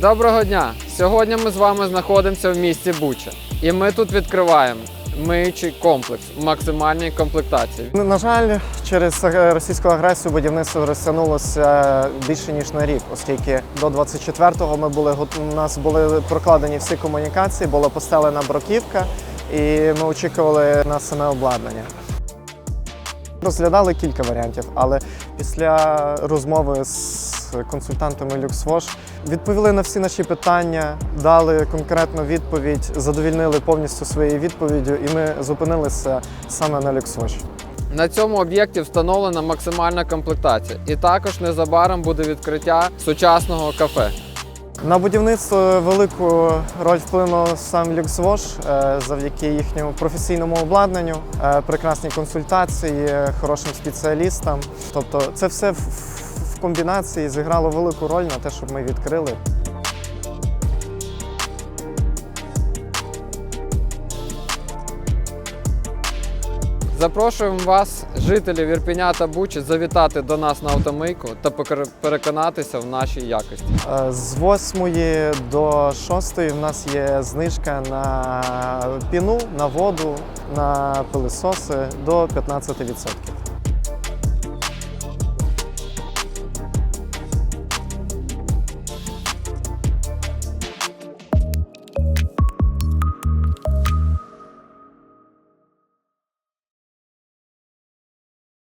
Доброго дня! Сьогодні ми з вами знаходимося в місті Буча. І ми тут відкриваємо миючий комплекс в максимальній комплектації. Ну, На жаль, через е, російську агресію будівництво розтягнулося більше ніж на рік, оскільки до 24-го ми були у нас були прокладені всі комунікації, була постелена бруківка, і ми очікували на саме обладнання. Розглядали кілька варіантів, але після розмови з консультантами LuxWash відповіли на всі наші питання, дали конкретну відповідь, задовільнили повністю своєю відповіддю, і ми зупинилися саме на LuxWash. На цьому об'єкті встановлена максимальна комплектація, і також незабаром буде відкриття сучасного кафе. На будівництво велику роль вплинув сам LuxWash е, завдяки їхньому професійному обладнанню, е, прекрасній консультації, е, хорошим спеціалістам. Тобто, це все в- комбінації зіграло велику роль на те, щоб ми відкрили. Запрошуємо вас, жителів Ірпеня та Бучі, завітати до нас на автомийку та переконатися в нашій якості. Е, З 8 до 6 в нас є знижка на піну, на воду, на пилисоси до 15%.